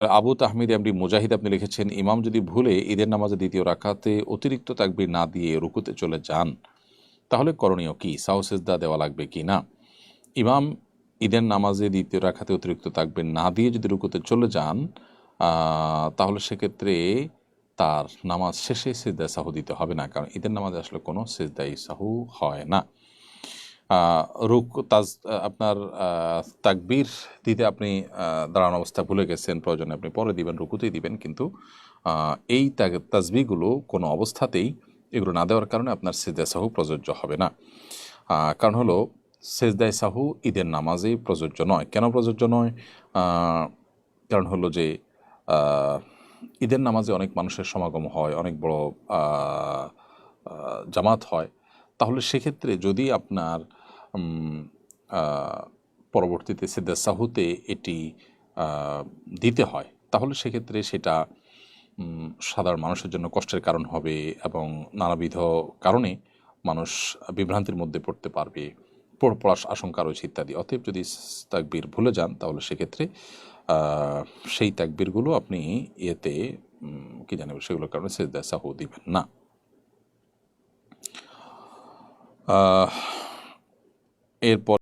Abu Tahmid MD মুজাহিদ আপনি লিখেছেন, ইমাম যদি ভুলে ঈদের নামাজে দ্বিতীয় রাখাতে অতিরিক্ত তাকবির না দিয়ে রুকুতে চলে যান, তাহলে করণীয় কি? সাহসেজদা দেওয়া লাগবে কি না? ইমাম ঈদের নামাজে দ্বিতীয় রাখাতে অতিরিক্ত তাকবির না দিয়ে যদি রুকুতে চলে যান তাহলে সেক্ষেত্রে তার নামাজ শেষে সেজদা সাহু দিতে হবে না, কারণ ঈদের নামাজে আসলে কোনো সেজদাই সাহু হয় না। রুক, তাজ আপনার তাকবীর দিতে আপনি দাঁড়ানো অবস্থা ভুলে গেছেন, প্রয়োজনে আপনি পরে দিবেন, রুকুতেই দিবেন, কিন্তু এই তাসবিহগুলো কোনো অবস্থাতেই এগুলো না দেওয়ার কারণে আপনার সেজদা সাহু প্রযোজ্য হবে না। কারণ হলো, সেজদায় সাহু ঈদের নামাজেই প্রযোজ্য নয়। কেন প্রযোজ্য নয়? কারণ হলো যে ঈদের নামাজে অনেক মানুষের সমাগম হয়, অনেক বড় জামাত হয়। তাহলে সেক্ষেত্রে যদি আপনার পরবর্তীতে সেদা সাহুতে এটি দিতে হয়। তাহলে সেক্ষেত্রে সেটা সাধারণ মানুষের জন্য কষ্টের কারণ হবে এবং নানাবিধ কারণে মানুষ বিভ্রান্তির মধ্যে পড়তে পারবে। পড়- পড়ার আশঙ্কা রয়েছে ইত্যাদি। অতএব যদি তাকবীর ভুলে যান তাহলে সেক্ষেত্রে সেই তাকবীরগুলো আপনি উম, কি জানেন সেগুলোর কারণে সেজদা সাহু দিবেন না। el por